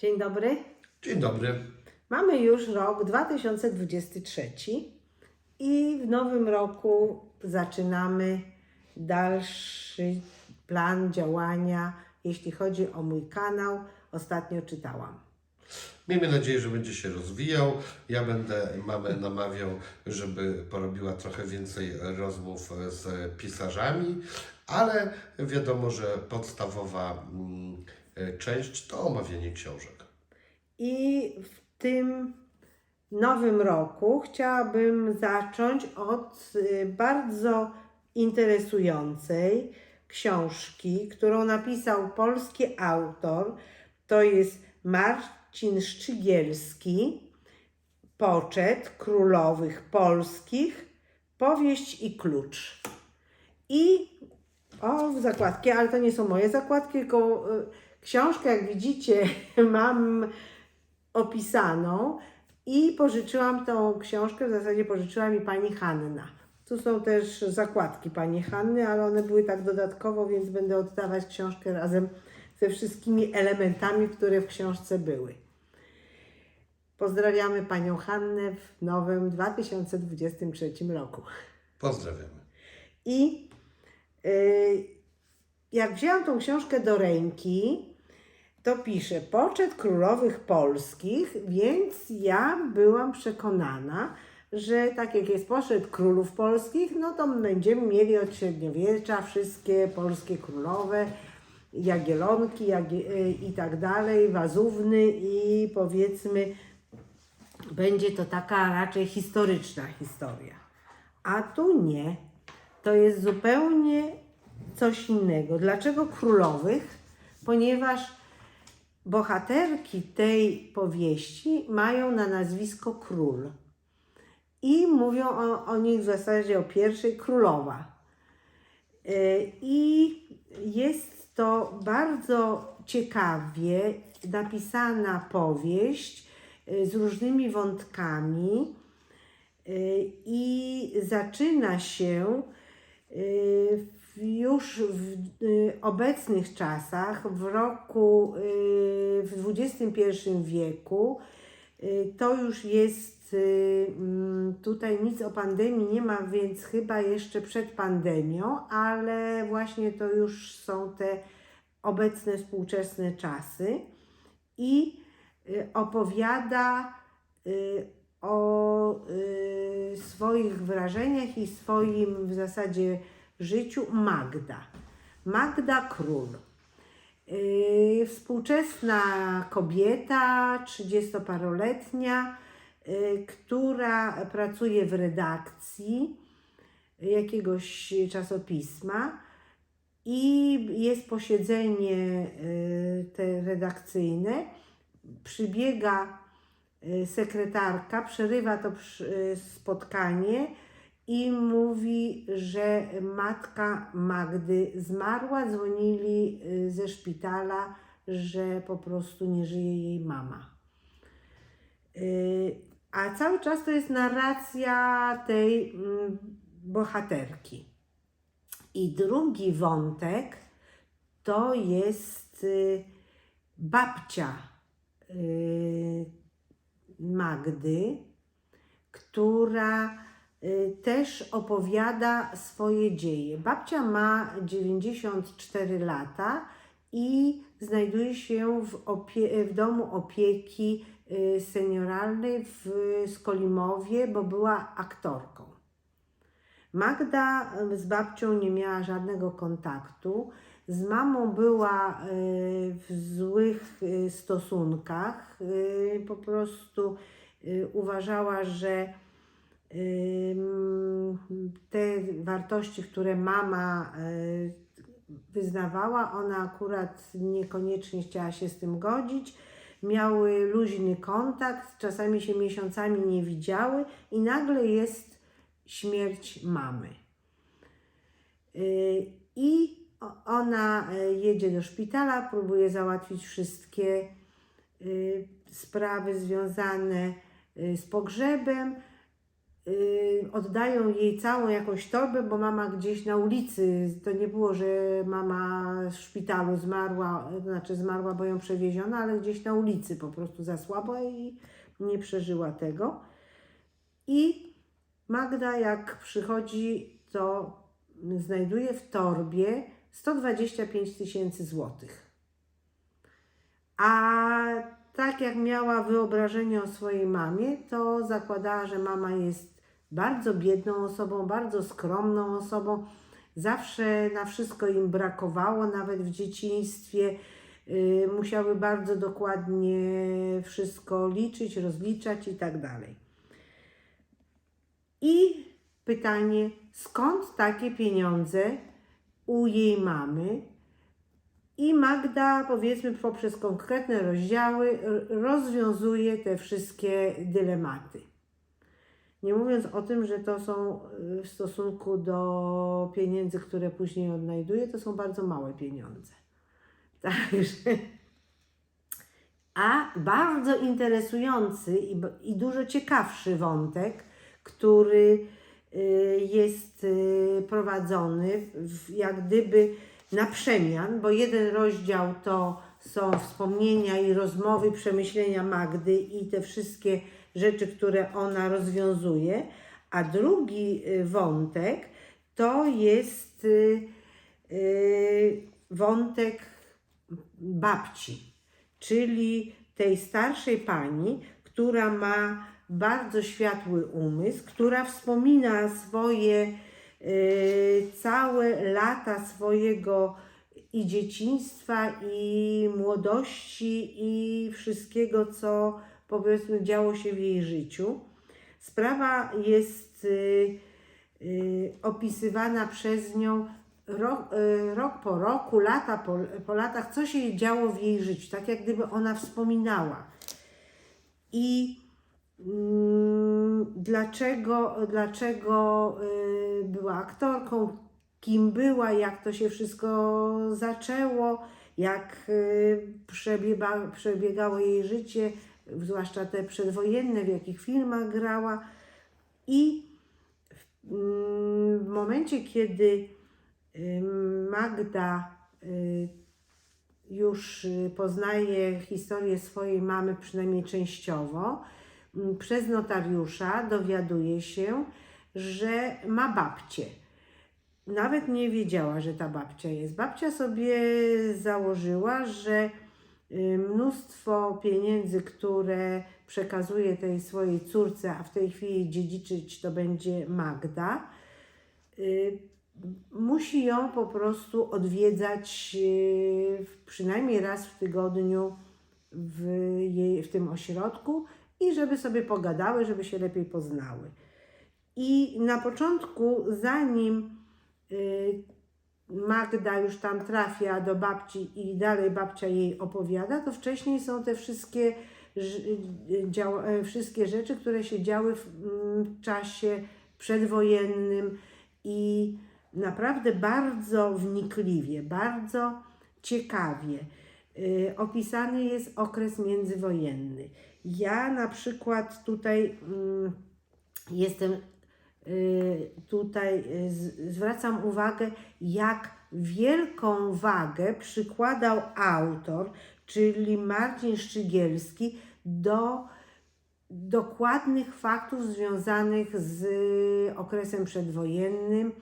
Dzień dobry. Dzień dobry. Mamy już rok 2023 i w nowym roku zaczynamy dalszy plan działania, jeśli chodzi o mój kanał. Ostatnio czytałam. Miejmy nadzieję, że będzie się rozwijał. Ja będę mamę namawiał, żeby porobiła trochę więcej rozmów z pisarzami, ale wiadomo, że podstawowa mm, część to omawianie książek. I w tym nowym roku chciałabym zacząć od y, bardzo interesującej książki, którą napisał polski autor. To jest Marcin Szczygielski, Poczet Królowych Polskich, Powieść i Klucz. I o, zakładki, ale to nie są moje zakładki, tylko y, książkę, jak widzicie, mam opisaną i pożyczyłam tą książkę, w zasadzie pożyczyła mi pani Hanna. Tu są też zakładki pani Hanny, ale one były tak dodatkowo, więc będę oddawać książkę razem ze wszystkimi elementami, które w książce były. Pozdrawiamy panią Hannę w nowym 2023 roku. Pozdrawiamy. I y, jak wzięłam tą książkę do ręki, to pisze Poczet Królowych Polskich, więc ja byłam przekonana, że tak jak jest poczet królów polskich, no to będziemy mieli od średniowiecza wszystkie polskie królowe, Jagielonki Jagie, i tak dalej, Wazówny i powiedzmy będzie to taka raczej historyczna historia. A tu nie. To jest zupełnie coś innego. Dlaczego królowych? Ponieważ bohaterki tej powieści mają na nazwisko król. I mówią o, o nich w zasadzie o pierwszej królowa. E, I jest to bardzo ciekawie napisana powieść e, z różnymi wątkami e, i zaczyna się w- już w y, obecnych czasach, w roku, y, w XXI wieku, y, to już jest, mm, tutaj nic o pandemii nie ma, więc chyba jeszcze przed pandemią, ale właśnie to już są te obecne współczesne czasy i opowiada o swoich wrażeniach i swoim w zasadzie życiu Magda. Magda Król. Yy, współczesna kobieta, 30-paroletnia, yy, która pracuje w redakcji jakiegoś czasopisma i jest posiedzenie yy, te redakcyjne. Przybiega sekretarka, przerywa to spotkanie i mówi, że matka Magdy zmarła. Dzwonili y, ze szpitala, że po prostu nie żyje jej mama. Y, A cały czas to jest narracja tej mm, bohaterki. I drugi wątek to jest y, babcia Magdy, która też opowiada swoje dzieje. Babcia ma 94 lata i znajduje się w, opie- w domu opieki y, senioralnej w Skolimowie, bo była aktorką. Magda y, z babcią nie miała żadnego kontaktu. Z mamą była y, w złych y, stosunkach. Y, Po prostu y, uważała, że te wartości, które mama y, wyznawała, ona akurat niekoniecznie chciała się z tym godzić. Miały luźny kontakt, czasami się miesiącami nie widziały, i nagle jest śmierć mamy. Y, I ona y, jedzie do szpitala, próbuje załatwić wszystkie sprawy związane z pogrzebem, oddają jej całą jakąś torbę, bo mama gdzieś na ulicy, to nie było, że mama w szpitalu zmarła, znaczy zmarła, bo ją przewieziono, ale gdzieś na ulicy po prostu zasłabła i nie przeżyła tego. I Magda jak przychodzi, to znajduje w torbie 125 tysięcy złotych. A tak jak miała wyobrażenie o swojej mamie, to zakładała, że mama jest bardzo biedną osobą, bardzo skromną osobą. Zawsze na wszystko im brakowało, nawet w dzieciństwie. Yy, musiały bardzo dokładnie wszystko liczyć, rozliczać i tak dalej. I pytanie, skąd takie pieniądze u jej mamy? I Magda, powiedzmy, poprzez konkretne rozdziały rozwiązuje te wszystkie dylematy. Nie mówiąc o tym, że to są y, w stosunku do pieniędzy, które później odnajduje, to są bardzo małe pieniądze. Także. A bardzo interesujący i, i dużo ciekawszy wątek, który y, jest y, prowadzony jak gdyby na przemian, bo jeden rozdział to są wspomnienia i rozmowy, przemyślenia Magdy i te wszystkie rzeczy, które ona rozwiązuje, a drugi y, wątek to jest y, y, wątek babci, czyli tej starszej pani, która ma bardzo światły umysł, która wspomina swoje całe lata swojego i dzieciństwa, i młodości, i wszystkiego, co powiedzmy działo się w jej życiu. Sprawa jest y, y, opisywana przez nią rok, y, rok po roku, lata po, po latach, co się działo w jej życiu, tak jak gdyby ona wspominała. I mm, dlaczego, dlaczego y, była aktorką, kim była, jak to się wszystko zaczęło, jak y, przebiega, przebiegało jej życie, zwłaszcza te przedwojenne, w jakich filmach grała. I w, mm, w momencie, kiedy y, Magda już poznaje historię swojej mamy, przynajmniej częściowo, przez notariusza dowiaduje się, że ma babcię. Nawet nie wiedziała, że ta babcia jest. Babcia sobie założyła, że y, mnóstwo pieniędzy, które przekazuje tej swojej córce, a w tej chwili dziedziczyć to będzie Magda, y, musi ją po prostu odwiedzać y, przynajmniej raz w tygodniu w, jej, w tym ośrodku i żeby sobie pogadały, żeby się lepiej poznały. I na początku, zanim y, Magda już tam trafia do babci i dalej babcia jej opowiada, to wcześniej są te wszystkie, y, e, wszystkie rzeczy, które się działy w mm, czasie przedwojennym i naprawdę bardzo wnikliwie, bardzo ciekawie y, opisany jest okres międzywojenny. Ja na przykład tutaj mm, jestem y, tutaj y, zwracam uwagę, jak wielką wagę przykładał autor, czyli Marcin Szczygielski, do dokładnych faktów związanych z okresem przedwojennym,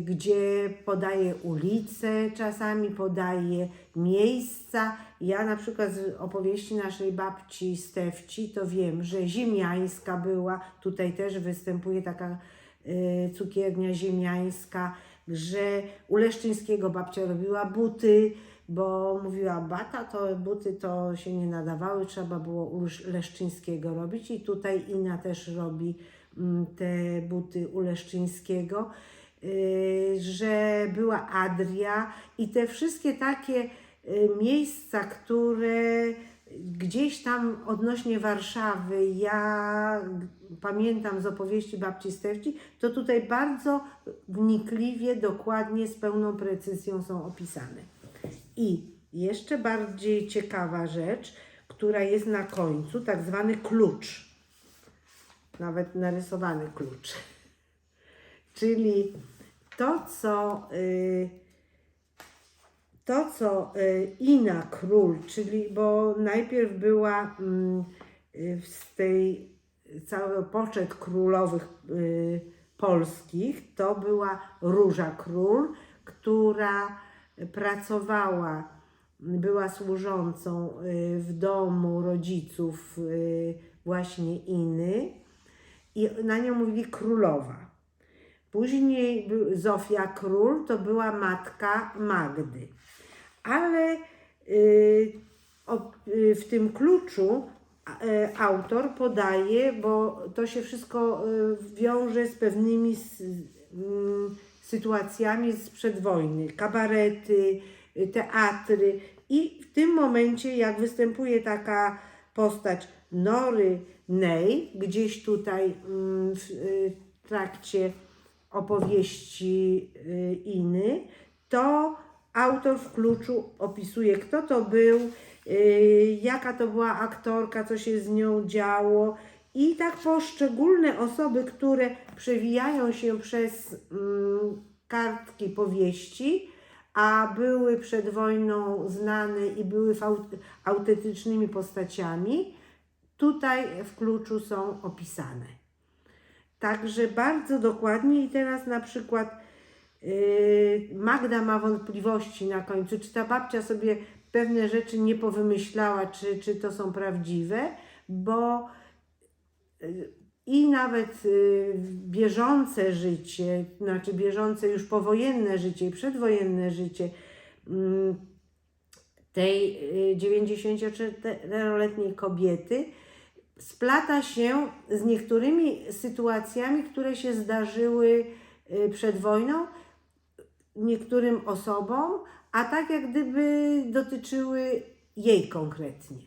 gdzie podaje ulice, czasami podaje miejsca. Ja na przykład z opowieści naszej babci Stefci to wiem, że Ziemiańska była, tutaj też występuje taka y, cukiernia ziemiańska, że u Leszczyńskiego babcia robiła buty, bo mówiła bata, to buty to się nie nadawały, trzeba było u Lesz- Leszczyńskiego robić. I tutaj Ina też robi mm, te buty u Leszczyńskiego, y, że była Adria i te wszystkie takie y, miejsca, które gdzieś tam odnośnie Warszawy, ja pamiętam z opowieści babci Stefci, to tutaj bardzo wnikliwie, dokładnie, z pełną precyzją są opisane. I jeszcze bardziej ciekawa rzecz, która jest na końcu, tak zwany klucz. nawet narysowany klucz. Czyli to, co y, to, co y, Ina Król, czyli bo najpierw była mm, y, z tej cały poczet królowych polskich, to była Róża Król, która pracowała, była służącą w domu rodziców właśnie Iny i na nią mówili królowa. Później Zofia Król to była matka Magdy. Ale y, y, w tym kluczu y, autor podaje, bo to się wszystko wiąże z pewnymi mm, sytuacjami sprzed wojny. Kabarety, teatry. I w tym momencie, jak występuje taka postać Nory Ney, gdzieś tutaj mm, w trakcie opowieści y, Iny, to autor w kluczu opisuje, kto to był, y, jaka to była aktorka, co się z nią działo. I tak poszczególne osoby, które przewijają się przez mm, kartki powieści, a były przed wojną znane i były autentycznymi postaciami, tutaj w kluczu są opisane. Także bardzo dokładnie. I teraz na przykład yy, Magda ma wątpliwości na końcu, czy ta babcia sobie pewne rzeczy nie powymyślała, czy, czy to są prawdziwe, bo yy, i nawet yy, bieżące życie, znaczy bieżące już powojenne życie i przedwojenne życie mm, tej yy, 94-letniej kobiety splata się z niektórymi sytuacjami, które się zdarzyły y, przed wojną niektórym osobom, a tak jak gdyby dotyczyły jej konkretnie.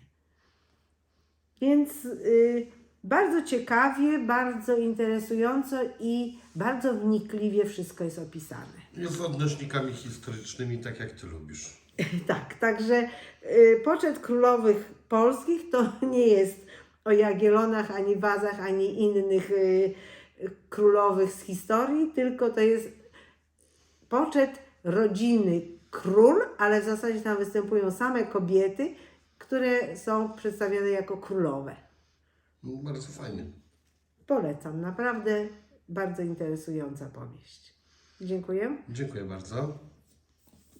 Więc y, bardzo ciekawie, bardzo interesująco i bardzo wnikliwie wszystko jest opisane. Jest z odnośnikami historycznymi, tak jak Ty lubisz. Tak, także y, poczet królowych polskich to nie jest o Jagiellonach, ani Wazach, ani innych y, królowych z historii, tylko to jest poczet rodziny król, ale w zasadzie tam występują same kobiety, które są przedstawione jako królowe. No, bardzo fajnie. Polecam, naprawdę bardzo interesująca powieść. Dziękuję. Dziękuję bardzo.